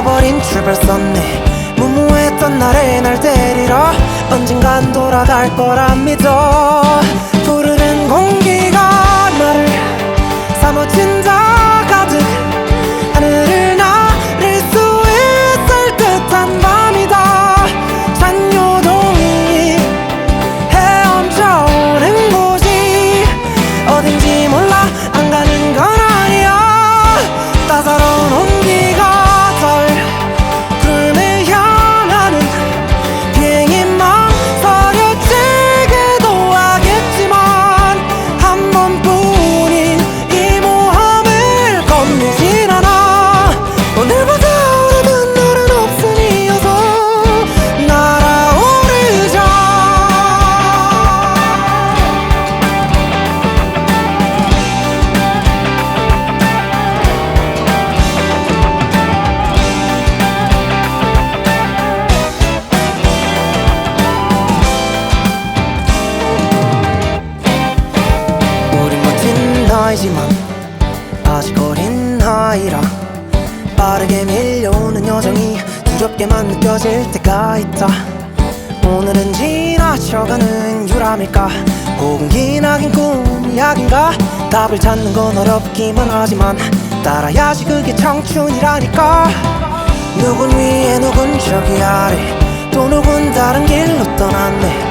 되어버린 출발선네. 무모했던 나를 날 데리러 언젠간 돌아갈 거라 믿어 나이지만 아직 어린 아이라 빠르게 밀려오는 여정이 두렵게만 느껴질 때가 있다. 오늘은 지나쳐가는 유람일까? 혹은 기나긴 꿈이 약인가? 답을 찾는 건 어렵기만 하지만 따라야지 그게 청춘이라니까. 누군 위에 누군 저기 아래 또 누군 다른 길로 떠났네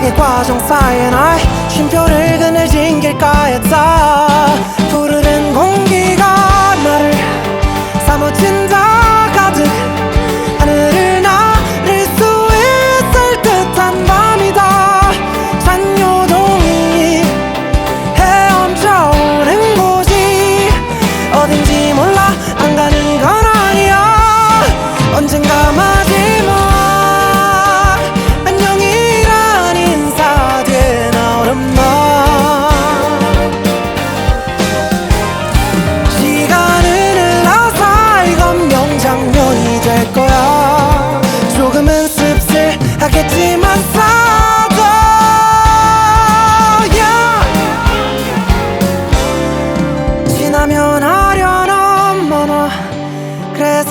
시작의 과정 사이에 나의 쉼표를 그늘진 길가에 다 푸르른 공기가 나를 사무친다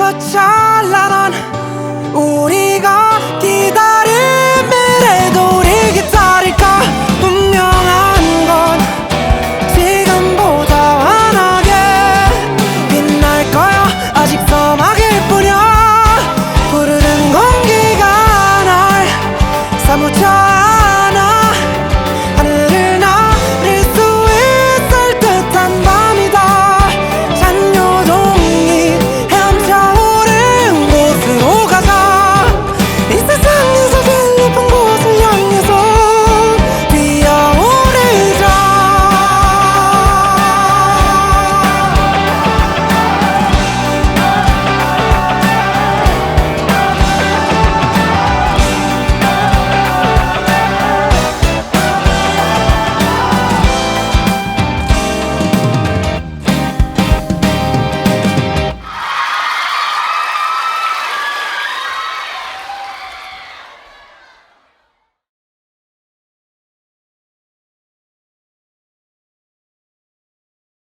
더 찬란한 우리가 기다